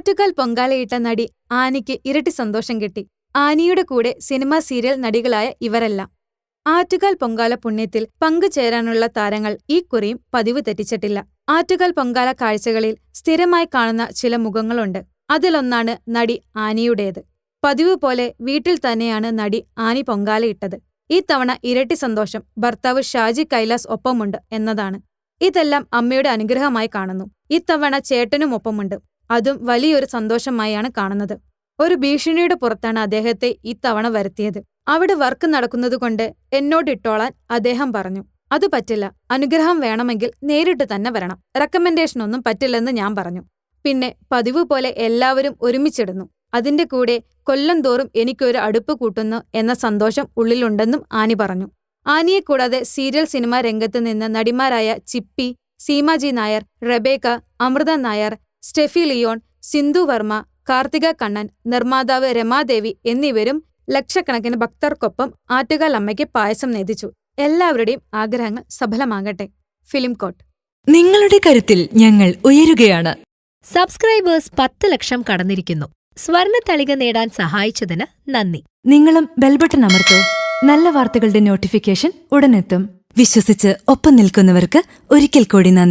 ആറ്റുകാൽ പൊങ്കാലയിട്ട നടി ആനിക്ക് ഇരട്ടി സന്തോഷം കിട്ടി. ആനിയുടെ കൂടെ സിനിമാ സീരിയൽ നടികളായ ഇവരെല്ലാം. ആറ്റുകാൽ പൊങ്കാല പുണ്യത്തിൽ പങ്കുചേരാനുള്ള താരങ്ങൾ ഈ കുറിയും പതിവ് തെറ്റിച്ചിട്ടില്ല. ആറ്റുകാൽ പൊങ്കാല കാഴ്ചകളിൽ സ്ഥിരമായി കാണുന്ന ചില മുഖങ്ങളുണ്ട്. അതിലൊന്നാണ് നടി ആനിയുടേത്. പതിവ് പോലെ വീട്ടിൽ തന്നെയാണ് നടി ആനി പൊങ്കാലയിട്ടത് ഈ തവണ ഇരട്ടി സന്തോഷം ഭർത്താവ് ഷാജി കൈലാസ് ഒപ്പമുണ്ട് എന്നതാണ്. ഇതെല്ലാം അമ്മയുടെ അനുഗ്രഹമായി കാണുന്നു. ഇത്തവണ ചേട്ടനും ഒപ്പമുണ്ട്. അതും വലിയൊരു സന്തോഷമായാണ് കാണുന്നത്. ഒരു ഭീഷണിയുടെ പുറത്താണ് അദ്ദേഹത്തെ ഇത്തവണ വരുത്തിയത്. അവിടെ വർക്ക് നടക്കുന്നതുകൊണ്ട് എന്നോടിട്ടോളാൻ അദ്ദേഹം പറഞ്ഞു. അത് പറ്റില്ല. അനുഗ്രഹം വേണമെങ്കിൽ നേരിട്ട് തന്നെ വരണം. റെക്കമെൻഡേഷൻ ഒന്നും പറ്റില്ലെന്ന് ഞാൻ പറഞ്ഞു. പിന്നെ പതിവ് പോലെ എല്ലാവരും ഒരുമിച്ചിടുന്നു. അതിന്റെ കൂടെ കൊല്ലം തോറും എനിക്കൊരു അടുപ്പ് കൂട്ടുന്നു എന്ന സന്തോഷം ഉള്ളിലുണ്ടെന്നും ആനി പറഞ്ഞു. ആനിയെ കൂടാതെ സീരിയൽ സിനിമാ രംഗത്ത് നിന്ന് നടിമാരായ Chippy Seemaji Nair Rebecca Amrutha Nair Steffy Leon Sindhu Varma Karthika Kannan നിർമ്മാതാവ് രമാദേവി എന്നിവരും ലക്ഷക്കണക്കിന് ഭക്തർക്കൊപ്പം ആറ്റുകാൽ അമ്മയ്ക്ക് പായസം നേദിച്ചു എല്ലാവരുടെയും ആഗ്രഹങ്ങൾ സഫലമാകട്ടെ. Film coat. നിങ്ങളുടെ കരുത്തിൽ ഞങ്ങൾ ഉയരുകയാണ്. സബ്സ്ക്രൈബേഴ്സ് പത്ത് ലക്ഷം കടന്നിരിക്കുന്നു. സ്വർണ തളിക നേടാൻ സഹായിച്ചതിന് നന്ദി. നിങ്ങളും ബെൽബട്ടൺ അമർത്തോ. നല്ല വാർത്തകളുടെ നോട്ടിഫിക്കേഷൻ ഉടനെത്തും. വിശ്വസിച്ച് ഒപ്പം നിൽക്കുന്നവർക്ക് ഒരിക്കൽ കൂടി നന്ദി.